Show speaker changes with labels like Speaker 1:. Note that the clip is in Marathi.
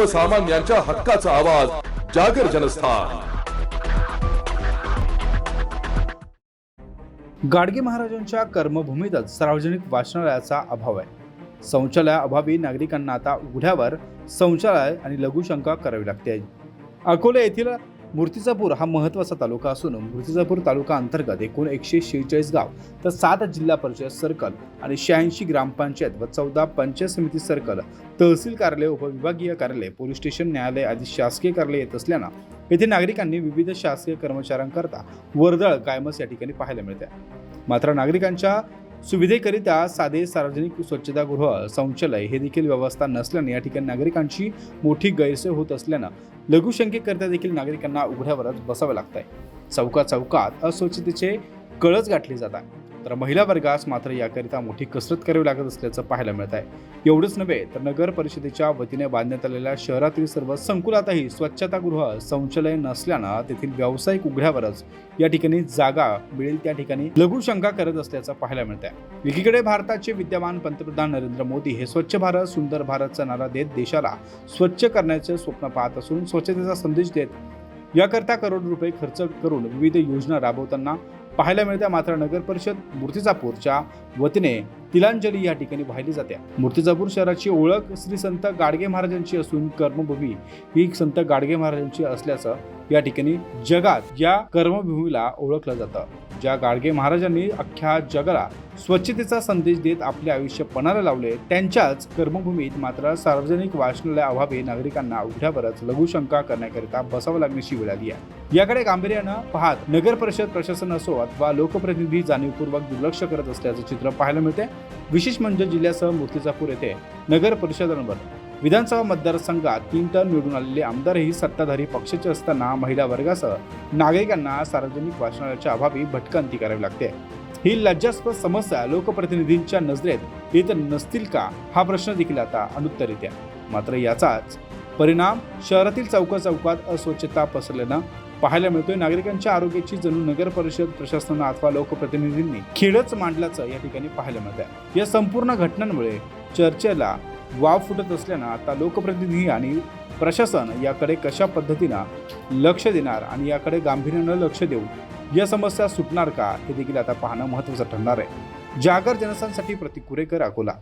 Speaker 1: सर्वसामान्यांच्या हक्काचा आवाज जागर जनस्थान.
Speaker 2: गाडगे महाराजांच्या कर्मभूमीतच सार्वजनिक वाचनालयाचा अभाव आहे. शौचालयाअभावी नागरिकांना आता उघड्यावर शौचालय आणि लघुशंका करावी लागते. अकोला येथील मूर्तिजापूर हा महत्त्वाचा तालुका असून मूर्तिजापूर तालुका अंतर्गत एकूण एकशे शेहेचाळीस गाव तर सात जिल्हा परिषद सर्कल आणि शहाऐंशी ग्रामपंचायत व चौदा पंचायत समिती सर्कल तहसील कार्यालय उपविभागीय कार्यालय पोलीस स्टेशन न्यायालय आदी शासकीय कार्यालय येत असल्यानं येथे नागरिकांनी विविध शासकीय कर्मचाऱ्यांकरता वर्दळ कायमच या ठिकाणी पाहायला मिळते. मात्र नागरिकांच्या सुविधेकरिता साधे सार्वजनिक स्वच्छतागृह शौचालय हे देखील व्यवस्था नसल्याने या ठिकाणी नागरिकांची मोठी गैरसोय होत असल्यानं लघुशंकेकरता देखील नागरिकांना उघड्यावरच बसावं लागत आहे चौका चौकात अस्वच्छतेचे कळच गाठले जात आहे तर महिला वर्गास मात्र याकरिता मोठी कसरत करावी लागत असल्याचं पाहायला मिळत आहे. एवढंच नव्हे तर नगर परिषदेच्या वतीने बांधण्यात आलेल्या शहरातील सर्व संकुलातही स्वच्छतागृह शौचालय नसल्यानं तेथील व्यावसायिक उघड्यावरच या ठिकाणी जागा मिळेल त्या ठिकाणी लघुशंका करत असल्याचं पाहायला मिळत आहे. एकीकडे भारताचे विद्यमान पंतप्रधान नरेंद्र मोदी हे स्वच्छ भारत सुंदर भारतचा नारा देत देशाला स्वच्छ करण्याचे स्वप्न पाहत असून स्वच्छतेचा संदेश देत याकरता करोड रुपये खर्च करून विविध योजना राबवताना पाहायला मिळत्या मात्र नगर परिषद मूर्तिजापूरच्या वतीने तिलांजली या ठिकाणी वाहिली जाते. मूर्तिजापूर शहराची ओळख श्री संत गाडगे महाराजांची असून कर्मभूमी ही संत गाडगे महाराजांची असल्याचं या ठिकाणी जगात या कर्मभूमीला ओळखलं जातं. ज्या गाडगे महाराजांनी अख्ख्या जगाला स्वच्छतेचा संदेश देत आपले आयुष्य पणाला लावले त्यांच्याच कर्मभूमीत मात्र सार्वजनिक वाचनालय अभावी नागरिकांना उघड्यावरच लघुशंका करण्याकरिता बसावं लागण्याची वेळ आली आहे. याकडे गांभीर्यानं पाहत नगर परिषद प्रशासन असो अथवा लोकप्रतिनिधी जाणीवपूर्वक दुर्लक्ष करत असल्याचं चित्र पाहायला मिळते विशेष म्हणजे जिल्ह्यासह मूर्तिजापूर येथे नगर परिषदांवर विधानसभा मतदारसंघात तीन टर्म निवडून आलेले आमदारही सत्ताधारी पक्षाचे असताना महिला वर्गासह नागरिकांना सार्वजनिक वाचनालयाच्या अभावी भटकंती करावी लागते. ही लज्जास्पद समस्या लोकप्रतिनिधींच्या नजरेत येत नसतील का? हा प्रश्न देखील आता अनुत्तरित आहे. मात्र याचाच परिणाम शहरातील चौका चौकात अस्वच्छता पसरल्यानं पाहायला मिळतोय. नागरिकांच्या आरोग्याची जणू नगर परिषद प्रशासनानं अथवा लोकप्रतिनिधींनी खेळच मांडल्याचं या ठिकाणी पाहायला मिळत आहे या संपूर्ण घटनांमुळे चर्चेला वाव फुटत असल्यानं आता लोकप्रतिनिधी आणि प्रशासन याकडे कशा पद्धतीनं लक्ष देणार आणि याकडे गांभीर्यानं लक्ष देऊन या समस्या सुटणार का हे देखील आता पाहणं महत्त्वाचं ठरणार आहे. जागर जनसांसाठी प्रतिकुरेकर अकोला.